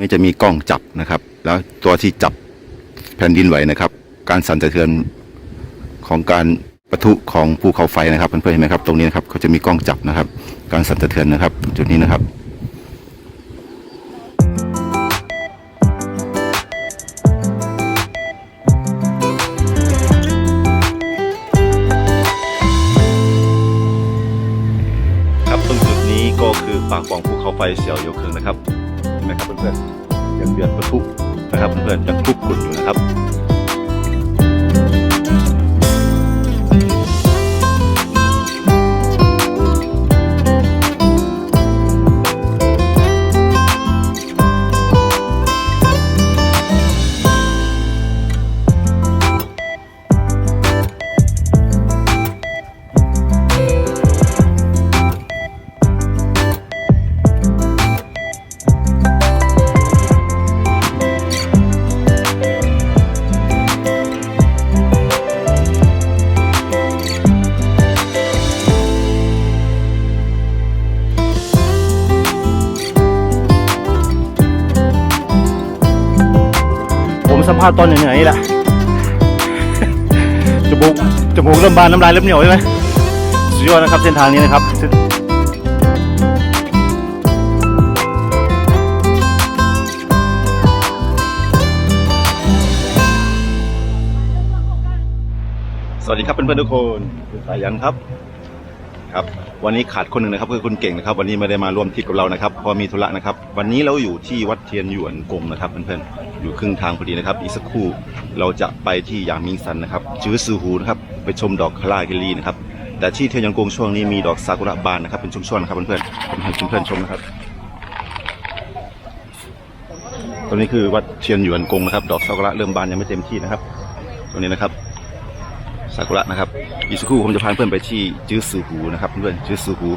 นี่จะมีกล้องจับนะครับ แล้วตัวที่จับแผ่นดินไหวนะครับ การสั่นสะเทือนของการปะทุของภูเขาไฟนะครับเพื่อนๆเห็นไหมครับ ตรงนี้นะครับเขาจะมีกล้องจับนะครับ การสั่นสะเทือนนะครับ จุดนี้นะครับครับตรงจุดนี้ก็คือปากป่องภูเขาไฟเสี่ยวโยเคิงนะครับ นะครับเพื่อนๆยังเดือดประทุนะครับเพื่อนๆยังทุกกลุ่นอยู่นะครับ ภาษณ์ตอนเหนื่อยๆนี่แหละจมูกจมูกเริ่มบานน้ำลายเริ่มเหนียวใช่ไหมสุดยอดนะครับเส้นทางนี้นะครับสวัสดีครับเพื่อนๆทุกคนคุณสายันครับ ครับวันนี้ขาดคนหนึ่งนะครับคือคุณเก่งนะครับ วันนี้ไม่ได้มาร่วมทริปกับเรานะครับเพอมีธุระนะครับ วันนี้เราอยู่ที่วัดเทียนหยวนกงนะครับเพื่อนๆอยู่ครึ่งทางพอดีนะครับ อีกสักครู่เราจะไปที่หยางมิงซันนะครับจื้อซือหูนะครับไปชมดอกคาราเกลีนะครับแต่ที่เทียนหยวนกงช่วงนี้มีดอกซากุระบานนะครับเป็นช่วงๆนะครับเพื่อนๆผมให้เพื่อนๆชมนะครับตรงนี้คือวัดเทียนหยวนกงนะครับ ดอกซากุระเริ่มบานยังไม่เต็มที่นะครับ ตรงนี้นะครับ ซากุระนะครับอีกสักครู่ผมจะพาเพื่อนไปที่จื้อซือหูนะครับเพื่อนจื้อซือหู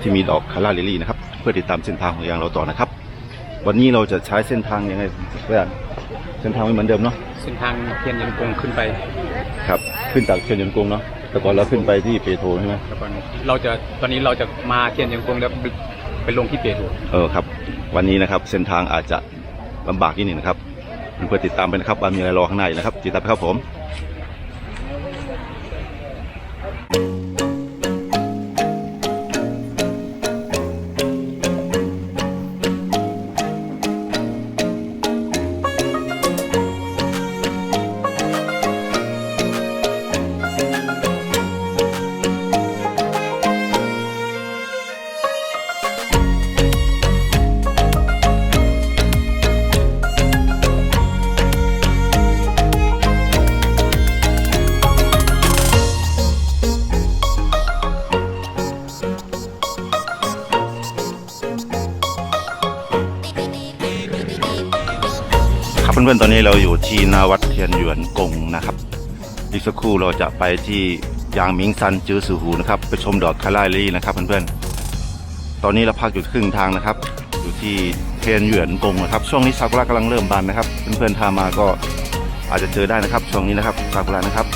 ที่มีดอกคาราลิลี่นะครับเพื่อติดตามเส้นทางของยางเราต่อนะครับ วันนี้เราจะใช้เส้นทางยังไงเพื่อนเส้นทางไม่เหมือนเดิมเนาะเส้นทางเทียนยันกงขึ้นไปครับขึ้นจากเชียงยนกงเนาะแต่ก่อนเราขึ้นไปที่เปโตรใช่ไหมแล้วก็เราจะตอนนี้เราจะมาเทียนยันกงแล้วไปลงที่เปียโถเออครับ วันนี้นะครับเส้นทางอาจจะลำบากนิดหนึ่งนะครับเพื่อนๆติดตามไปนะครับว่ามีอะไรรอข้างในนะครับติดตามไปครับผม เราอยู่ที่นาวัดเทียนหยวนกงนะครับ อีกสักครู่เราจะไปที่ยางมิงซันจื้อสือหูนะครับ ไปชมดอกคาร่าลี่นะครับเพื่อนๆ ตอนนี้เราพักอยู่ครึ่งทางนะครับ อยู่ที่เทียนหยวนกงนะครับ ช่วงนี้ซากุระกำลังเริ่มบานนะครับ เพื่อนๆถ้ามาก็อาจจะเจอได้นะครับ ช่วงนี้นะครับซากุระนะครับ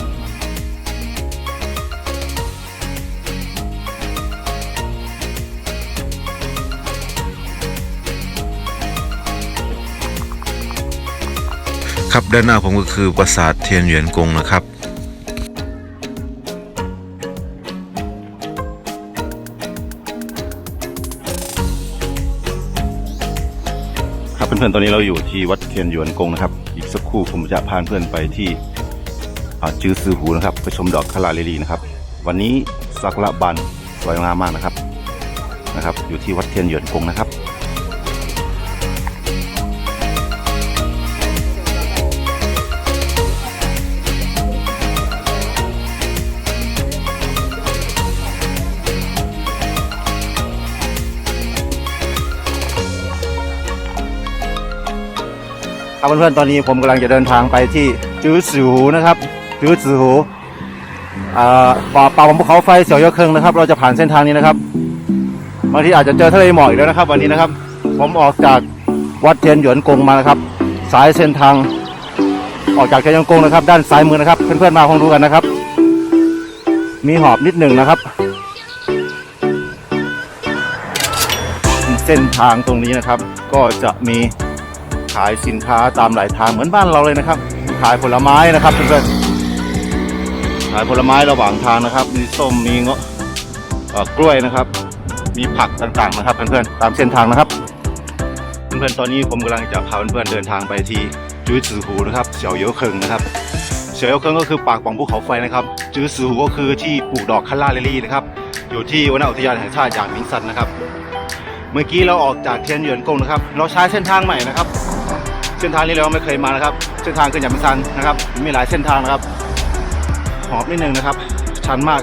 ครับด้านหน้าผมก็คือปราสาทเทียนหยวนกงนะครับครับเพื่อนๆตอนนี้เราอยู่ที่วัดเทียนหยวนกงนะครับ อีกสักครู่ผมจะพาเพื่อนไปที่จื้อซือหูนะครับไปชมดอกคาราลิลีนะครับ วันนี้ซากุระบานสวยงามมากนะครับนะครับ อยู่ที่วัดเทียนหยวนกงนะครับ ครับเพื่อนๆตอนนี้ผมกำลังจะเดินทางไปที่จื้อซือหูนะครับจื้อซือหูอ่ป่าป่าของภูเขาไฟเสี่ยวเยอเคิงนะครับ เราจะผ่านเส้นทางนี้นะครับบางทีอาจจะเจอทะเลหมอกอีกแล้วนะครับ วันนี้นะครับ ผมออกจากวัดเทียนหยวนกงมานะครับ สายเส้นทางออกจากเทียนหยวนกงนะครับ ด้านซ้ายมือนะครับ เพื่อนๆมาคงดูกันนะครับ มีหอบนิดหนึ่งนะครับ เส้นทางตรงนี้นะครับ ก็จะมี ขายสินค้าตามหลายทางเหมือนบ้านเราเลยนะครับ ขายผลไม้นะครับเพื่อนๆขายผลไม้ระหว่างทางนะครับ มีส้มมีเงาะกล้วยนะครับ มีผักต่างๆนะครับเพื่อนๆตามเส้นทางนะครับ เพื่อนๆตอนนี้ผมกำลังจะพาเพื่อนๆเดินทางไปที่จุ้ยซือหูนะครับเสี่ยวเยวเคิงนะครับเสี่ยวเยวเคิงก็คือปากป่องภูเขาไฟนะครับจุ้ยซือหูก็คือที่ปลูกดอกคัลล่าลิลลี่นะครับอยู่ที่วนอุทยานแห่งชาติหยางมิงซันนะครับ เมื่อกี้เราออกจากเทียนหยวนกงนะครับ เราใช้เส้นทางใหม่นะครับ เส้นทางนี้เราไม่เคยมานะครับ เส้นทางขึ้นหยางหมิงซันนะครับ มีหลายเส้นทางนะครับ หอบนิดนึงนะครับ ชันมาก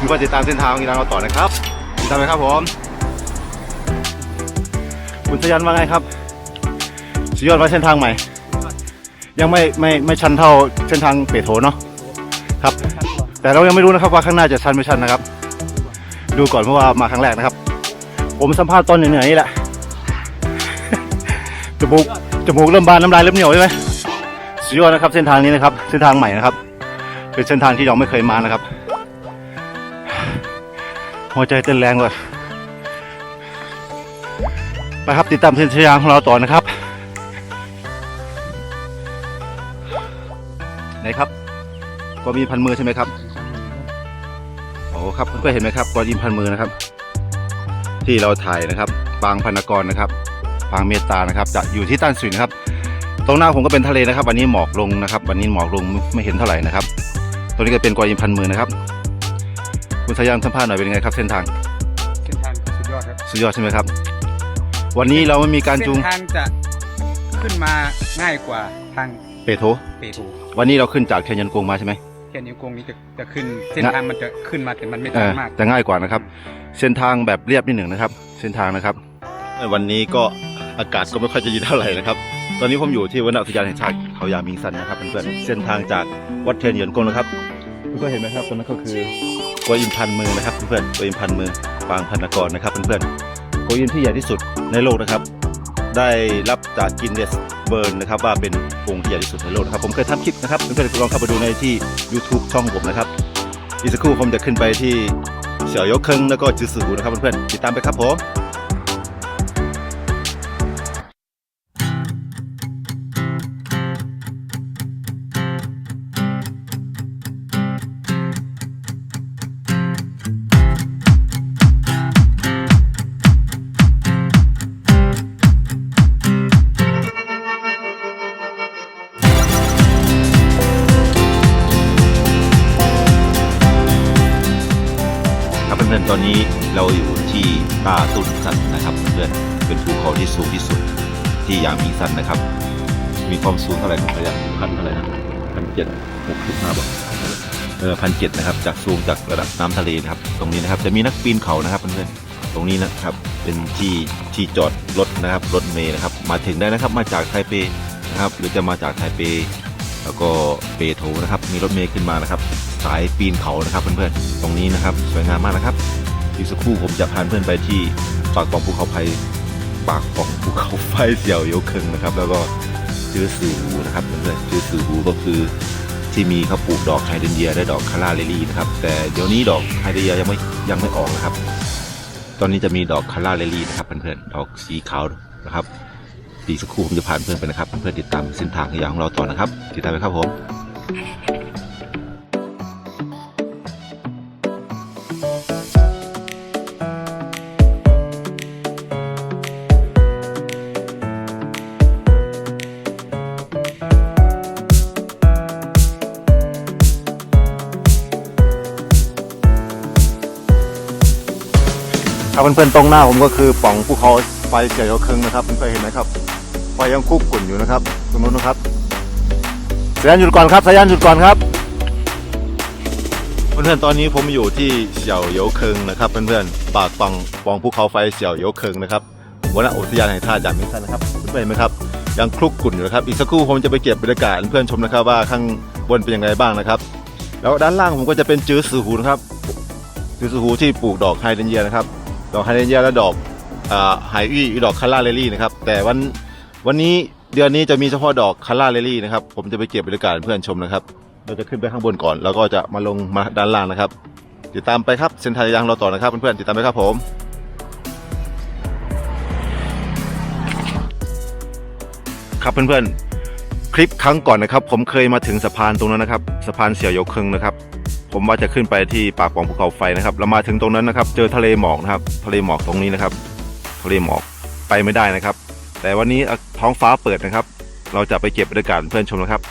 มีว่าติดตามเส้นทางนี้เราต่อนะครับติดตามไปครับผมคุณชยันว่าไงครับสุดยอดว่าเส้นทางใหม่ ยังไม่ไม่ไม่ชันเท่าเส้นทางเปโถเนาะครับ แต่เรายังไม่รู้นะครับว่าข้างหน้าจะชันไม่ชันนะครับ ดูก่อนเพราะว่ามาครั้งแรกนะครับ ผมสัมภาษณ์ตอนเหนื่อยๆนี่แหละ จมูกจมูกเริ่มบานน้ำลายเริ่มเหนียวใช่ไหมสุดยอดนะครับ เส้นทางนี้นะครับ เส้นทางใหม่นะครับเป็นเส้นทางที่เราไม่เคยมานะครับ หัวใจเต้นแรงเลยไปครับติดตามเส้นทางของเราต่อนะครับไหนครับกวามีพันมือใช่ไหมครับโอ้ครับเพื่อนๆเห็นไหมครับกวามีพันมือนะครับ ที่เราถ่ายนะครับ ปางพันกรนะครับ ปางเมตตานะครับ จะอยู่ที่ต้านสุยนะครับ ตรงหน้าผมก็เป็นทะเลนะครับ วันนี้หมอกลงนะครับ วันนี้หมอกลงไม่เห็นเท่าไหร่นะครับตรงนี้ก็เป็นกวายิมพันมือนะครับ คุณสายันสัมภาษณ์หน่อยเป็นยังไงครับ เส้นทางเส้นทางสุดยอดครับสุดยอดใช่ไหมครับ วันนี้เราไม่มีการจูงเส้นทางจะขึ้นมาง่ายกว่าทางเปโถเปรูวันนี้เราขึ้นจากเทียนยันกงมาใช่ไหมแค่นิ้วโกงนี้จะจะขึ้นเส้นนะทางมันจะขึ้นมาแต่มันไม่เอชันอมากจะง่ายกว่านะครับ เส้นทางแบบเรียบนิดหนึ่งนะครับ เส้นทางนะครับ วันนี้ก็ อากาศก็ไม่ค่อยจะดีเท่าไหร่นะครับ ตอนนี้ผมอยู่ที่วนอุทยานแห่งชาติเขายามิงซันนะครับเพื่อนๆเส้นทางจากวัดเทียนเหยียนกงนะครับเพื่อนๆเห็นไหมครับตรงนั้นก็คือกวอิมพันมือนะครับเพื่อนๆกวอิมพันมือปางพันกรนะครับเพื่อนๆกวอิมที่ใหญ่ที่สุดในโลกนะครับ ได้รับจากกินเนสเบิร์นนะครับว่าเป็นองค์ที่ใหญ่ที่สุดในโลกนะครับผมเคยทำคลิปนะครับเพื่อนๆลองเข้าไปดูในที่ YouTube ช่องผมนะครับอีกสักครู่ผมจะขึ้นไปที่เสี่ยวยกเคิงแล้วก็จือสือหูนะครับเพื่อนๆติดตามไปครับผม ตอนนี้เราอยู่ที่ตาตุ้นซันนะครับเพื่อนเป็นภูเขาที่สูงที่สุดที่ยางมีซันนะครับ มีความสูงเท่าไหร่ครับพยาพันเท่าไหร่นะพันเจ็ดหกสิบห้าบาทเออพันเจ็ดนะครับ จากสูงจากระดับน้ำทะเลนะครับ ตรงนี้นะครับจะมีนักปีนเขานะครับเพื่อนๆตรงนี้นะครับเป็นที่ที่จอดรถนะครับรถเมล์นะครับ มาถึงได้นะครับมาจากไทเปนะครับ หรือจะมาจากไทเป แล้วก็เปโถนะครับ มีรถเมล์ขึ้นมานะครับ สายปีนเขานะครับเพื่อนๆ ตรงนี้นะครับสวยงามมากนะครับ อีกสักครู่ผมจะพาเพื่อนไปที่ปากป่องภูเขาไฟปากป่องภูเขาไฟเสี่ยวโยเคิงนะครับ แล้วก็จื้อสื่อหูนะครับเพื่อนๆจื้อสื่อหูก็คือที่มีเขาปลูกดอกไฮเดรนเยียและดอกคาราเลลี่นะครับ แต่เดี๋ยวนี้ดอกไฮเดรนเยียยังไม่ยังไม่ออกนะครับ ตอนนี้จะมีดอกคาราเลลี่นะครับเพื่อนๆ ดอกสีขาวนะครับอีกสักครู่ผมจะพาเพื่อนไปนะครับ เพื่อนๆติดตามเส้นทางขยะของเราต่อนะครับ ติดตามไปครับผม ครับเพื่อนๆตรงหน้าผมก็คือป่องภูเขาไฟเกี่ยวเครึ่งนะครับเพื่อนๆเห็นไหมครับไฟยังคุกกุ่นอยู่นะครับตรงนู้นนะครับสายันหยุดก่อนครับสายันหยุดก่อนครับ เพื่อนๆตอนนี้ผมอยู่ที่เสี่ยวโยเคิงนะครับเพื่อนๆปากป่องป่องภูเขาไฟเสี่ยวโยเคิงนะครับวนอุทยานแห่งชาติหยางมิงซันนะครับเพื่อนๆเห็นไหมครับยังคลุกกุ่นอยู่นะครับอีกสักครู่ผมจะไปเก็บบรรยากาศเพื่อนชมนะครับว่าข้างบนเป็นยังไงบ้างนะครับ แล้วด้านล่างผมก็จะเป็นจื้อสือหูนะครับจื้อสือหูที่ปลูกดอกไฮเดรนเยียนะครับ ดอกไฮเดรนเยียและดอกอ่าไฮอี้ดอกคาร่าเลลี่นะครับ แต่วันวันนี้เดือนนี้จะมีเฉพาะดอกคาร่าเลลี่นะครับ ผมจะไปเก็บบรรยากาศเพื่อนชมนะครับ เราจะขึ้นไปข้างบนก่อน แล้วก็จะมาลงมาด้านล่างนะครับ ติดตามไปครับเส้นทางยางเราต่อนะครับเพื่อนๆติดตามไปครับผมครับเพื่อนๆคลิปครั้งก่อนนะครับ ผมเคยมาถึงสะพานตรงนั้นนะครับ สะพานเสี่ยวยกเคิงนะครับ ผมว่าจะขึ้นไปที่ปากของภูเขาไฟนะครับ เรามาถึงตรงนั้นนะครับ เจอทะเลหมอกนะครับ ทะเลหมอกตรงนี้นะครับ ทะเลหมอกไปไม่ได้นะครับ แต่วันนี้ท้องฟ้าเปิดนะครับ เราจะไปเก็บบรรยากาศเพื่อนชมนะครับ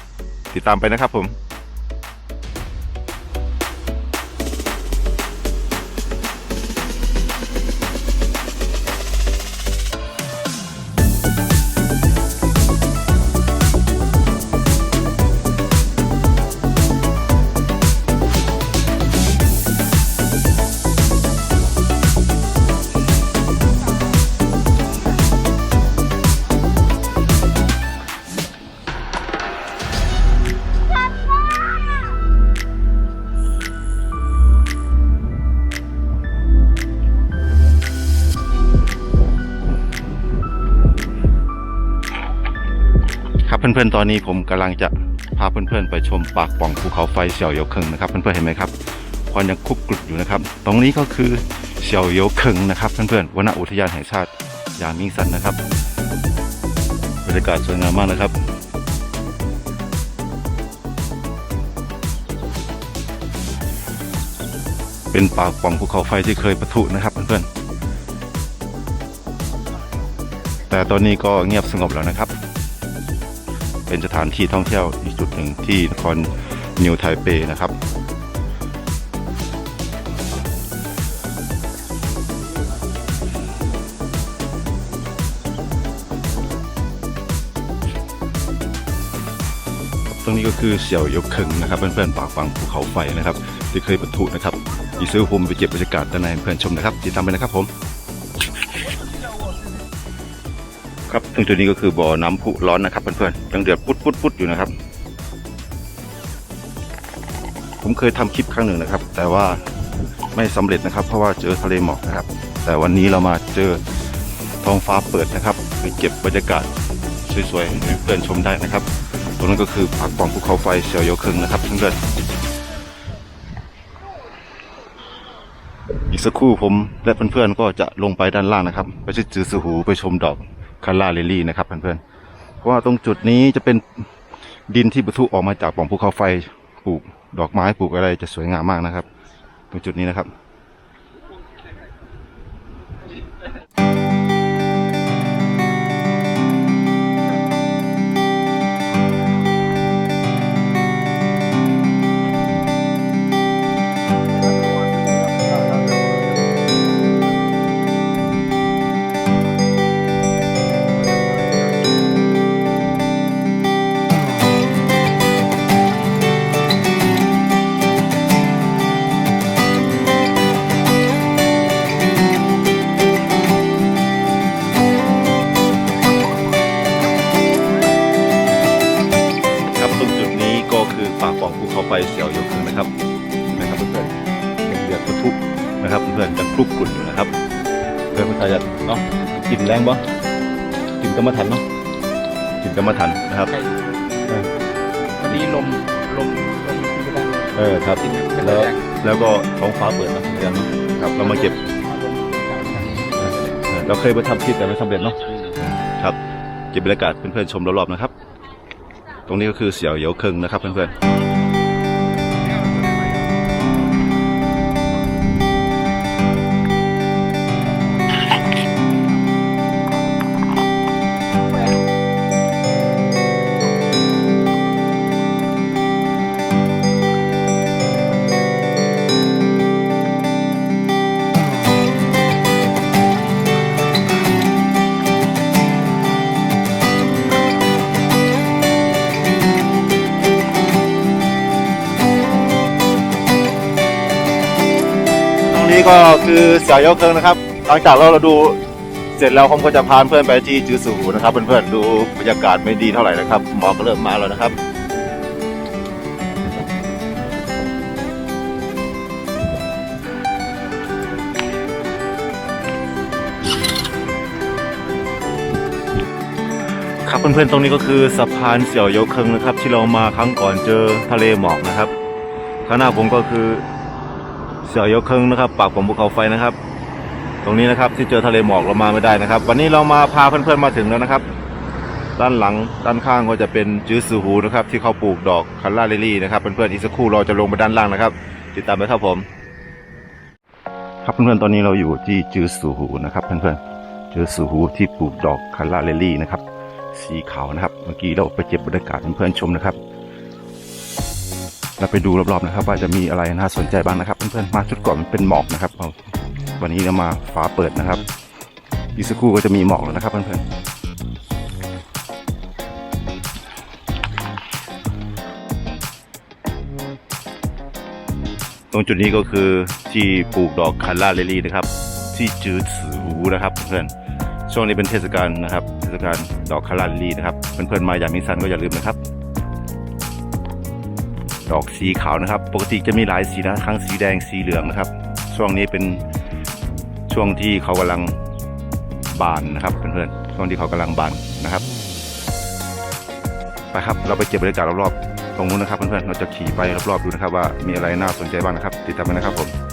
ติดตามไปนะครับผม เพื่อนๆ ตอนนี้ผมกำลังจะพาเพื่อนๆ ไปชมปากปล่องภูเขาไฟเสี่ยวโยเคิงนะครับ เพื่อนๆ เห็นไหมครับควันยังคุกกรุ่นอยู่นะครับ ตรงนี้ก็คือเสี่ยวโยเคิงนะครับ เพื่อนๆ วนอุทยานแห่งชาติยางมิงซันนะครับ บรรยากาศสวยงามมากนะครับเป็นปากปล่องภูเขาไฟที่เคยปะทุนะครับเพื่อนๆ แต่ตอนนี้ก็เงียบสงบแล้วนะครับ เป็นสถานที่ท่องเที่ยวอีกจุดหนึ่งที่นครนิวไทเปนะครับตรงนี้ก็คือเสี่ยวยกเคิงนะครับเพื่อนๆปากฟังภูเขาไฟนะครับที่เคยปะทุนะครับอีซื้อผมไปเก็บบรรยากาศด้านในให้เพื่อนชมนะครับติดตามไปนะครับผม ครับตรงจุดนี้ก็คือบ่อน้ำพุร้อนนะครับเพื่อนๆยังเดือดปุดปุดปุดอยู่นะครับ ผมเคยทำคลิปครั้งหนึ่งนะครับ แต่ว่าไม่สำเร็จนะครับ เพราะว่าเจอทะเลหมอกนะครับ แต่วันนี้เรามาเจอท้องฟ้าเปิดนะครับไปเก็บบรรยากาศสวยๆให้เพื่อนชมได้นะครับตรงนั้นก็คือปากปองภูเขาไฟเซียวโยคิงนะครับเพื่อนอีกสักครู่ผมและเพื่อนๆก็จะลงไปด้านล่างนะครับ ไปที่จือสหูไปชมดอก คาร่าเรลลี่นะครับเพื่อนๆเพราะว่าตรงจุดนี้จะเป็นดินที่บรรทุออกมาจากปล่องภูเขาไฟปลูกดอกไม้ปลูกอะไรจะสวยงามมากนะครับ ตรงจุดนี้นะครับ เพื่อนผู้ชายจะเนาะกลิ่นแรงบ่กลิ่นกรรมฐานเนาะกลิ่นกรรมฐานนะครับ ใช่เออ วันนี้ลมลมลมที่ก็ได้เออครับจริงๆเป็นแล้วแรงแล้วก็ท้องฟ้าเปิดเนาะเดือนเนาะครับเรามาเก็บลมจากทางเออเราเคยไปทำคลิปแต่ไม่สำเร็จเนาะ ครับเก็บบรรยากาศเพื่อนๆชมรอบๆนะครับ ตรงนี้ก็คือเสี่ยวโยเคิงนะครับเพื่อนๆ นี้ก็คือเสี่ยวโยกเคิงนะครับ หลังจากเราเราดูเสร็จแล้วผมก็จะพาเพื่อนไปที่จือสูนะครับเพื่อนๆดูบรรยากาศไม่ดีเท่าไหร่นะครับหมอกก็เริ่มมาแล้วนะครับครับเพื่อนๆตรงนี้ก็คือสะพานเสี่ยวโยเคิงนะครับ ที่เรามาครั้งก่อนเจอทะเลหมอกนะครับข้างหน้าผมก็คือ เสี่ยวโยกเคิงนะครับ ปากผมภูเขาไฟนะครับ ตรงนี้นะครับที่เจอทะเลหมอกเรามาไม่ได้นะครับ วันนี้เรามาพาเพื่อนๆมาถึงแล้วนะครับ ด้านหลังด้านข้างก็จะเป็นจื้อซือหูนะครับ ที่เขาปลูกดอกคัลล่าลิลี่นะครับเพื่อนๆอีกสักครู่เราจะลงไปด้านล่างนะครับติดตามไปครับผม ครับเพื่อนๆตอนนี้เราอยู่ที่จื้อซือหูนะครับ เพื่อนๆจื้อซือหูที่ปลูกดอกคัลล่าลิลี่นะครับ สีขาวนะครับ เมื่อกี้เราไปเก็บบรรยากาศเพื่อนๆชมนะครับ เราไปดูรอบๆนะครับ ว่าจะมีอะไรน่าสนใจบ้างนะครับ เพื่อนๆมาจุดก่อนเป็นหมอกนะครับเอาวันนี้เรามาฟ้าเปิดนะครับอีกสักครู่ก็จะมีหมอกแล้วนะครับเพื่อนๆตรงจุดนี้ก็คือที่ปลูกดอกคัลล่าลิลี่นะครับ ที่จืดสือหูนะครับเพื่อนช่วงนี้เป็นเทศกาลนะครับ เทศกาลดอกคัลล่าลิลี่นะครับเพื่อนๆมาอย่างมิสันก็อย่าลืมนะครับ ดอกสีขาวนะครับ ปกติจะมีหลายสีนะทั้งสีแดงสีเหลืองนะครับ ช่วงนี้เป็นช่วงที่เขากำลังบานนะครับเพื่อนๆช่วงที่เขากำลังบานนะครับไปครับเราไปเก็บบรรยากาศรอบๆตรงนู้นนะครับเพื่อนๆเราจะขี่ไปรอบๆดูนะครับว่ามีอะไรน่าสนใจบ้างนะครับ ติดตามกันนะครับผม